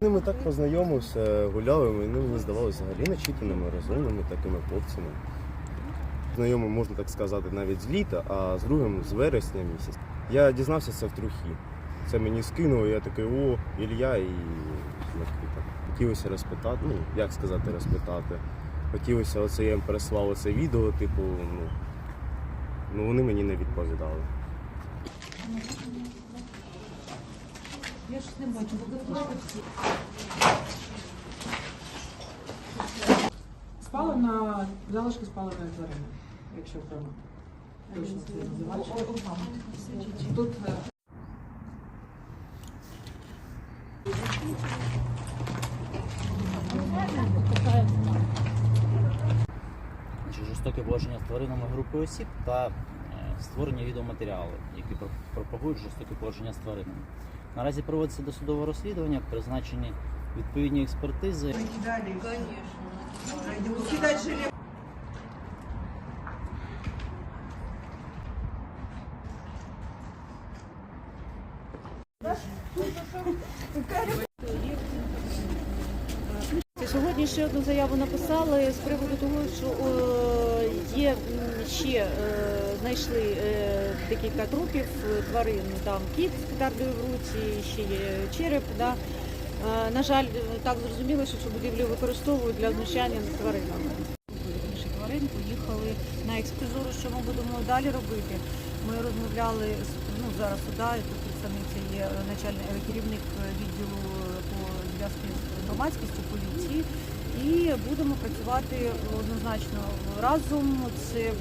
З так познайомився, гуляли, вони мені здавалися взагалі начитаними, розумними такими хлопцями. Знайомий, можна так сказати, навіть з літа, а з другим з вересня місяць. Я дізнався це в трухі. Це мені скинуло, я такий, о, Ілля, і хотілося розпитати, ну, як сказати, розпитати. Хотілося, оце я їм переслав оце відео, типу, ну, ну вони мені не відповідали. Я ж не бачу, бо Спала на залишки спаленої тварини, якщо прямо точно це називати. Тут жорстоке поводження з тваринами групи осіб та е, створення відеоматеріалів, які пропагують жорстоке поводження з тваринами. Наразі проводиться досудове розслідування, призначені відповідні експертизи. Сьогодні ще одну заяву написали з приводу того, що є ще е, знайшли е, декілька трупів тварин. Там кіт з петардою в руці, ще є череп. Да. Е, На жаль, так зрозуміло, що цю будівлю використовують для знущання над тваринами. Інші тварин поїхали на експризору, що ми будемо далі робити. Ми розмовляли ну зараз і тут представниця є начальник керівник відділу по зв'язку з громадськістю поліції. І будемо працювати однозначно разом. Це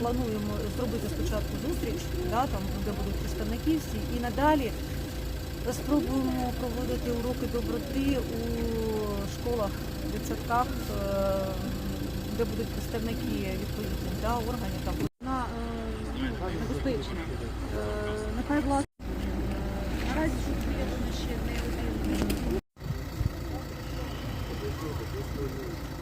плануємо зробити спочатку зустріч, да, там де будуть представники всі, і надалі спробуємо проводити уроки доброти у школах, дитсадках, е, де будуть представники відповідних да, органів tudo, tudo.